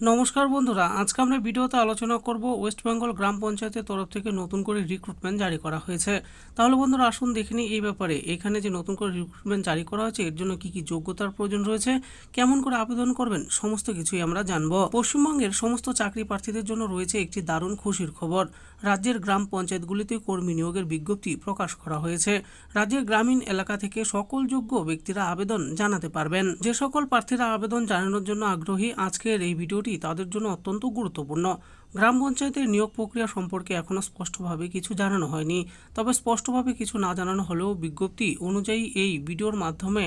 নমস্কার বন্ধুরা, আজকে আমরা ভিডিওতে আলোচনা করব ওয়েস্ট বেঙ্গল গ্রাম পঞ্চায়েতের তরফ থেকে নতুন করে রিক্রুটমেন্ট জারি করা হয়েছে। তাহলে বন্ধুরা, আসুন দেখে নিই এই ব্যাপারে, এখানে যে নতুন করে রিক্রুটমেন্ট জারি করা হয়েছে, এর জন্য কি কি যোগ্যতার প্রয়োজন রয়েছে, কেমন করে আবেদন করবেন, সমস্ত কিছুই আমরা জানব। পশ্চিমবঙ্গের সমস্ত চাকরি প্রার্থীদের জন্য রয়েছে একটি দারুণ খুশির খবর। রাজ্যের গ্রাম পঞ্চায়েতগুলিতে কর্মী নিয়োগের বিজ্ঞপ্তি প্রকাশ করা হয়েছে। রাজ্যের গ্রামীণ এলাকা থেকে সকল যোগ্য ব্যক্তিরা আবেদন জানাতে পারবেন। যে সকল প্রার্থীরা আবেদন জানানোর জন্য আগ্রহী, আজকের এই ভিডিওটি তাদের জন্য অত্যন্ত গুরুত্বপূর্ণ। গ্রাম পঞ্চায়েতের নিয়োগ প্রক্রিয়া সম্পর্কে এখনও স্পষ্টভাবে কিছু জানানো হয়নি। তবে স্পষ্টভাবে কিছু না জানানো হলেও বিজ্ঞপ্তি অনুযায়ী এই ভিডিওর মাধ্যমে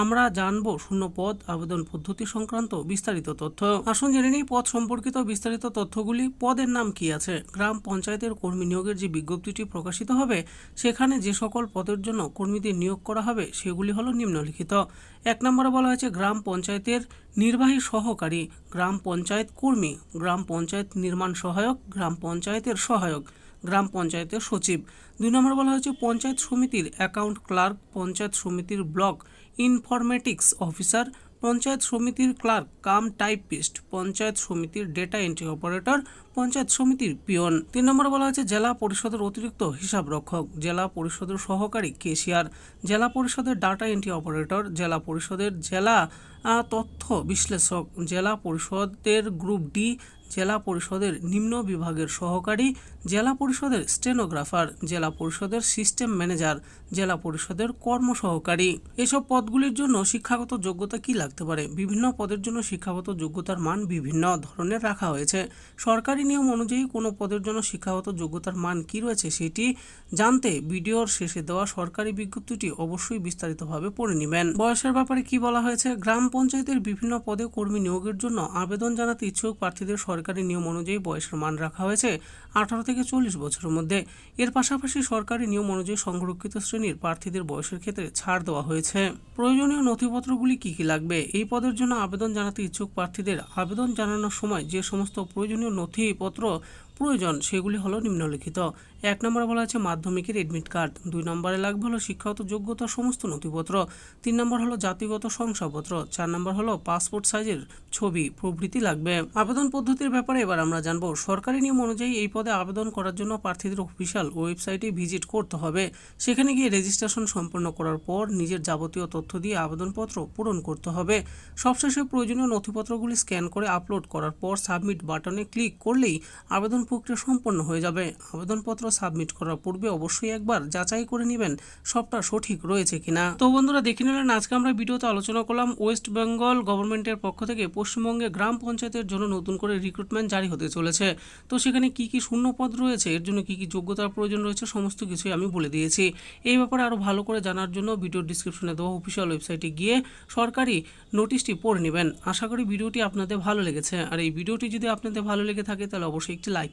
আমরা জানব শূন্য পদ, আবেদন পদ্ধতি সংক্রান্ত বিস্তারিত তথ্য। আসুন জেনে নিই, পদ সম্পর্কিত বিস্তারিত তথ্যগুলি। পদের নাম কি আছে? গ্রাম পঞ্চায়েতের কর্মী নিয়োগের যে বিজ্ঞপ্তিটি প্রকাশিত হবে, সেখানে যে সকল পদের জন্য কর্মীদের নিয়োগ করা হবে, সেগুলি হলো নিম্নলিখিত। এক নম্বরে বলা হয়েছে, গ্রাম পঞ্চায়েতের নির্বাহী সহকারী, গ্রাম পঞ্চায়েত কর্মী, গ্রাম পঞ্চায়েত নির্মাণ সহায়ক, গ্রাম পঞ্চায়েতের সহায়ক, গ্রাম পঞ্চায়েতের সচিব। দুই নম্বর বলা হয়েছে, পঞ্চায়েত সমিতির অ্যাকাউন্ট ক্লার্ক, পঞ্চায়েত সমিতির ব্লক ইনফরমেটিক্স অফিসার, পঞ্চায়েত সমিতির ক্লার্ক, কাম টাইপিস্ট, পঞ্চায়েত সমিতির ডেটা এন্ট্রি অপারেটর, পঞ্চায়েত সমিতির পিয়ন। তিন নম্বরে বলা হয়েছে, জেলা পরিষদের অতিরিক্ত হিসাব রক্ষক, জেলা পরিষদের সহকারী কেশিয়ার জেলা পরিষদের ডাটা এন্ট্রি অপারেটর, জেলা পরিষদের জেলা তথ্য বিশ্লেষক, জেলা পরিষদের গ্রুপ ডি জেলা পরিষদের নিম্ন বিভাগের সহকারী, জেলা পরিষদের স্টেনোগ্রাফার, জেলা পরিষদের সিস্টেম ম্যানেজার, জেলা পরিষদের কর্ম সহকারী এসব পদগুলির জন্য শিক্ষাগত যোগ্যতা কি লাগতে পারে? বিভিন্ন পদের জন্য শিক্ষাগত যোগ্যতার মান বিভিন্ন ধরনের রাখা হয়েছে। সরকারি নিয়ম অনুযায়ী কোনো পদের জন্য শিক্ষাগত যোগ্যতার মান কি রয়েছে সেটি জানতে ভিডিওর শেষে দেওয়া সরকারি বিজ্ঞপ্তিটি অবশ্যই বিস্তারিতভাবে পড়ে নেবেন। বয়সের ব্যাপারে কি বলা হয়েছে? গ্রাম পঞ্চায়েতের বিভিন্ন পদে কর্মী নিয়োগের জন্য আবেদন জানাতে ইচ্ছুক প্রার্থীদের সরকারি নিয়ম অনুযায়ী বয়সের মান রাখা হয়েছে আঠারো থেকে চল্লিশ বছরের মধ্যে। এর পাশাপাশি সরকারি নিয়ম অনুযায়ী সংরক্ষিত শ্রেণির প্রার্থীদের বয়সের ক্ষেত্রে ছাড় দেওয়া হয়েছে। প্রয়োজনীয় নথিপত্রগুলি কি কি লাগবে? এই পদের জন্য আবেদন জানাতে ইচ্ছুক প্রার্থীদের আবেদন জানানোর সময় যে সমস্ত প্রয়োজনীয় নথিপত্র প্রয়োজন, সেগুলি হলো নিম্নলিখিত। এক নম্বরে বলা আছে মাধ্যমিকের এডমিট কার্ড দুই নম্বরে লাগবে হলো শিক্ষাগত যোগ্যতা সমস্ত নথিপত্র। তিন নম্বর হলো জাতিগত শংসাপত্র। চার নম্বর হলো পাসপোর্ট সাইজের ছবি। প্রভৃতি লাগবে। আবেদন পদ্ধতির ব্যাপারে এবার আমরা জানব। সরকারি নিয়ম অনুযায়ী এই পদে আবেদন করার জন্য প্রার্থীদের অফিসিয়াল ওয়েবসাইটে ভিজিট করতে হবে। সেখানে গিয়ে রেজিস্ট্রেশন সম্পন্ন করার পর নিজের যাবতীয় তথ্য দিয়ে আবেদনপত্র পূরণ করতে হবে। সবশেষে প্রয়োজনীয় নথিপত্রগুলি স্ক্যান করে আপলোড করার পর সাবমিট বাটনে ক্লিক করলেই আবেদন প্রক্রিয়া সম্পন্ন হয়ে যাবে। আবেদনপত্র সাবমিট করার পূর্বে অবশ্যই একবার যাচাই করে নেবেন সবটা সঠিক রয়েছে কিনা। তো বন্ধুরা, দেখে নিলেন, আজকে আমরা ভিডিওতে আলোচনা করলাম ওয়েস্ট বেঙ্গল গভর্নমেন্টের পক্ষ থেকে পশ্চিমবঙ্গে গ্রাম পঞ্চায়েতের জন্য নতুন করে রিক্রুটমেন্ট জারি হতে চলেছে। তো সেখানে কি কি শূন্য পদ রয়েছে, এর জন্য কি কি যোগ্যতার প্রয়োজন রয়েছে, সমস্ত কিছুই আমি বলে দিয়েছি। এই ব্যাপারে আরও ভালো করে জানার জন্য ভিডিও ডিসক্রিপশনে দেওয়া অফিসিয়াল ওয়েবসাইটে গিয়ে সরকারি নোটিশটি পড়ে নেবেন। আশা করি ভিডিওটি আপনাদের ভালো লেগেছে। আর এই ভিডিওটি যদি আপনাদের ভালো লেগে থাকে, তাহলে অবশ্যই একটি লাইক